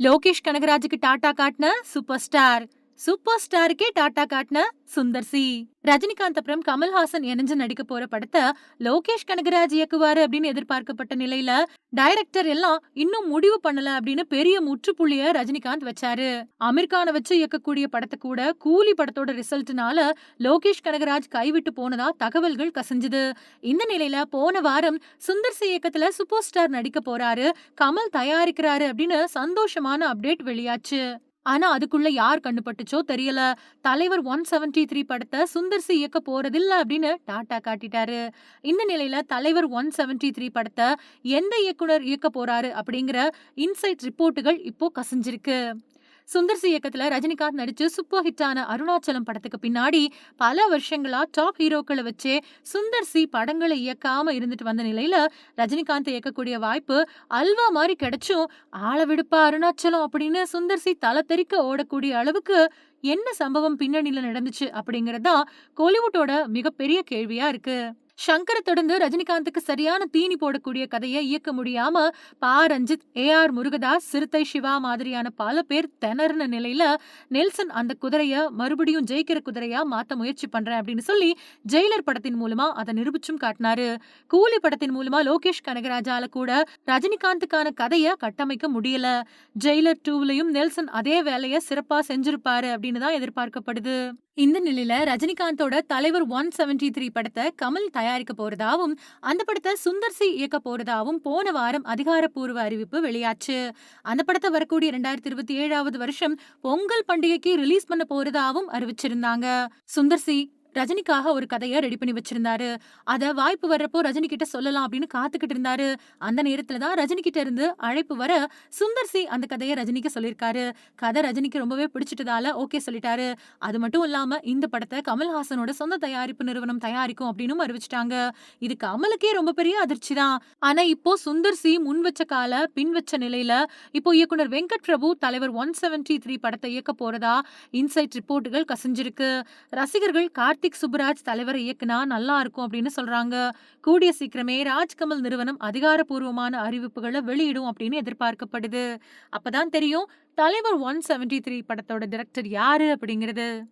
லோகேஷ் கனகராஜுக்கு டாட்டா காட்டின சூப்பர் ஸ்டார் சூப்பர் ஸ்டாருக்கே டாட்டா காட்டின சுந்தர் சி. ரஜினிகாந்த் அப்புறம் கமல்ஹாசன் இணைஞ்சு நடிக்க போற படத்தை லோகேஷ் கனகராஜ் இயக்குவாரு அப்படின்னு எதிர்பார்க்கப்பட்ட நிலையில டைரக்டர் எல்லாம் இன்னும் முடிவு பண்ணல அப்படின்னு பெரிய முற்றுப்புள்ளிய ரஜினிகாந்த் வச்சாரு. அமீர்கான வச்சு இயக்கக்கூடிய படத்தை கூட கூலி படத்தோட ரிசல்ட்னால லோகேஷ் கனகராஜ் கைவிட்டு போனதா தகவல்கள் கசிஞ்சுது. இந்த நிலையில போன வாரம் சுந்தர் சி இயக்கத்துல சூப்பர் ஸ்டார் நடிக்க போறாரு. கமல் தயாரிக்கிறாரு அப்படின்னு சந்தோஷமான அப்டேட் வெளியாச்சு. ஆனா அதுக்குள்ள யார் கண்டுபட்டுச்சோ தெரியல. தலைவர் ஒன் செவன்டி த்ரீ படத்தை சுந்தர் சி இயக்க போறதில்ல அப்படின்னு டாட்டா காட்டிட்டாரு. இந்த நிலையில தலைவர் ஒன் செவன்டி த்ரீ படத்தை எந்த இயக்குனர் இயக்க போறாரு அப்படிங்கிற இன்சைட் ரிப்போர்ட்டுகள் இப்போ கசிஞ்சிருக்கு. சுந்தர் சி இயக்கத்துல ரஜினிகாந்த் நடிச்சு சூப்பர் ஹிட்டான அருணாச்சலம் படத்துக்கு பின்னாடி பல வருஷங்களா டாப் ஹீரோக்களை வச்சே சுந்தர் சி படங்களை இயக்காம இருந்துட்டு வந்த நிலையில ரஜினிகாந்த் இயக்கக்கூடிய வாய்ப்பு அல்வா மாதிரி கிடைச்சும் ஆள விடுப்பா அருணாச்சலம் அப்படின்னு சுந்தர் சி தலை தெறிக்க ஓடக்கூடிய அளவுக்கு என்ன சம்பவம் பின்னணியில நடந்துச்சு அப்படிங்கறதுதான் கோலிவுட்டோட மிகப்பெரிய கேள்வியா இருக்கு. ஷங்கரை தொடர்ந்து ரஜினிகாந்துக்கு சரியான தீனி போடக்கூடிய கதையை இயக்க முடியாம பா. ரஞ்சித் ஏ. ஆர். முருகதாஸ் சிறுத்தை சிவா மாதிரியான பல பேர் திணறின நிலையில நெல்சன் அந்த குதிரைய மறுபடியும் ஜெயிக்கிற குதிரையா மாத்த முயற்சி பண்றேன் அப்படின்னு சொல்லி ஜெயிலர் படத்தின் மூலமா அதை நிரூபிச்சும் காட்டினாரு. கூலி படத்தின் மூலமா லோகேஷ் கனகராஜால கூட ரஜினிகாந்துக்கான கதையை கட்டமைக்க முடியல. ஜெயிலர் டூவிலையும் நெல்சன் அதே வேலையை சிறப்பா செஞ்சிருப்பாரு அப்படின்னு தான் எதிர்பார்க்கப்படுது. இந்த நிலையில ரஜினிகாந்தோட தலைவர் ஒன் செவன்டி த்ரீ படத்தை கமல் தயாரிக்க போறதாவும் அந்த படத்தை சுந்தர் சி இயக்க போறதாவும் போன வாரம் அதிகாரப்பூர்வ அறிவிப்பு வெளியாச்சு. அந்த படத்தை வரக்கூடிய இரண்டாயிரத்தி இருபத்தி ஏழாவது வருஷம் பொங்கல் பண்டிகைக்கு ரிலீஸ் பண்ண போறதாவும் அறிவிச்சிருந்தாங்க. சுந்தர் சி ரஜினிக்காக ஒரு கதையை ரெடி பண்ணி வச்சிருந்தாரு. அதை வாய்ப்பு வர்றப்போ ரஜினி கிட்ட சொல்லலாம் அப்படின்னு காத்துக்கிட்டு இருந்தாரு. அந்த நேரத்துல தான் ரஜினி கிட்ட இருந்து அழைப்பு வர சுந்தர் சி அந்த கதையை ரஜினிக்கு சொல்லியிருக்காரு. கதை ரஜினிக்கு ரொம்பவே பிடிச்சிட்டதால ஓகே சொல்லிட்டாரு. அது மட்டும் இல்லாம இந்த படத்தை கமல்ஹாசனோட சொந்த தயாரிப்பு நிறுவனம் தயாரிக்கும் அப்படின்னு அறிவிச்சிட்டாங்க. இது கமலுக்கே ரொம்ப பெரிய அதிர்ச்சி தான். ஆனா இப்போ சுந்தர் சி முன் வச்ச கால பின் வச்ச நிலையில இப்போ இயக்குனர் வெங்கட் பிரபு தலைவர் ஒன் செவன்டி த்ரீ படத்தை இயக்க போறதா இன்சைட் ரிப்போர்ட்டுகள் கசிஞ்சிருக்கு. ரசிகர்கள் கார்த்திக் சுப்ராஜ் தலைவரை இயக்குனா நல்லா இருக்கும் அப்படின்னு சொல்றாங்க. கூடிய சீக்கிரமே ராஜ்கமல் நிறுவனம் அதிகாரப்பூர்வமான அறிவிப்புகளை வெளியிடும் அப்படின்னு எதிர்பார்க்கப்படுது. அப்பதான் தெரியும் தலைவர் ஒன் செவன்டி த்ரீ படத்தோட டிரெக்டர் யாரு அப்படிங்கிறது.